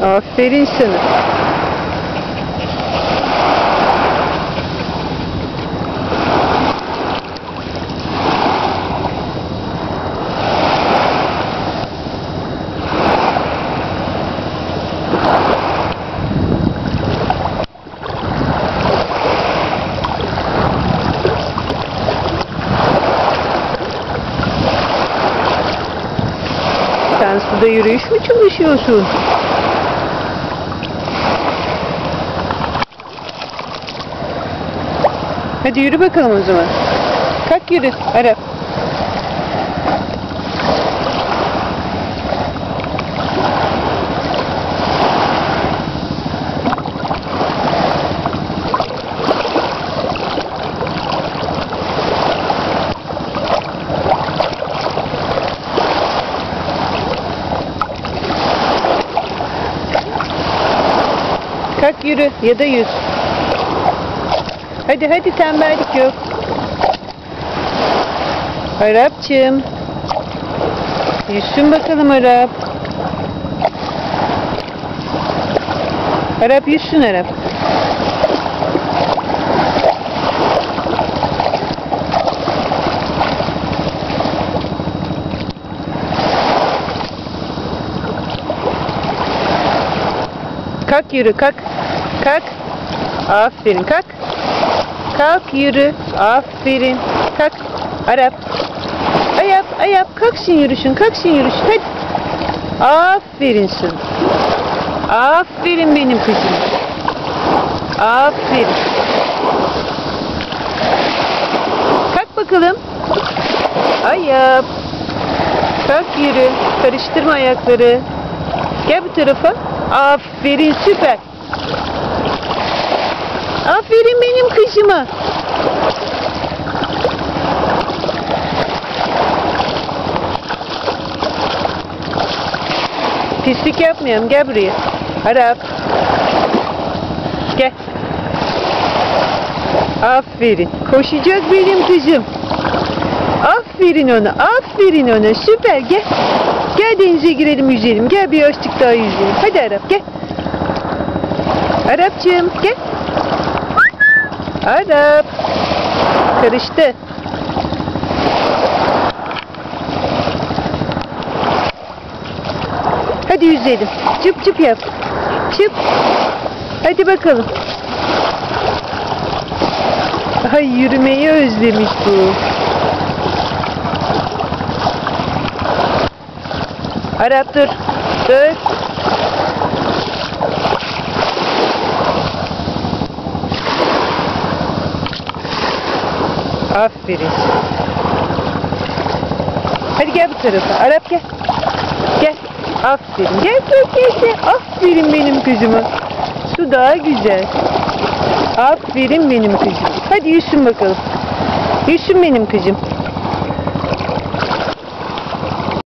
Aferin sana. Sen suda yürüyüş mü çalışıyorsun? Hadi yürü bakalım o zaman. Kalk yürü Arap. Kalk yürü ya da yüz. Hadi hadi tembellik yok. Arapçım. Yüzsün bakalım Arap. Arap yüzsün Arap. Kalk yürü kalk. Kalk. Aferin kalk. Kalk yürü. Aferin. Kalk. Arap. Ayap ayap. Kalksın yürüsün. Kalksın yürüsün. Hadi. Aferin sana. Aferin benim kızım. Aferin. Kalk bakalım. Ayap. Kalk yürü. Karıştırma ayakları. Gel bu tarafa. Aferin süper. Aferin benim kızıma. Pislik yapmayalım. Gel buraya. Arap. Gel. Aferin. Koşacak benim kızım. Aferin ona. Aferin ona. Süper. Gel. Gel denize girelim yüzelim. Gel bir açtık daha yüzelim. Hadi Arap gel. Arapçığım gel. Arap. Karıştı. Hadi yüzelim. Çıp çıp yap. Çıp. Hadi bakalım. Ay yürümeyi özlemiş bu. Arap dur. Dur. Aferin. Hadi gel bu tarafa. Arap gel. Gel. Aferin. Gel gel gel. gel. Aferin benim kızıma. Su daha güzel. Aferin benim kızım. Hadi yüzsün bakalım. Yüzsün benim kızım.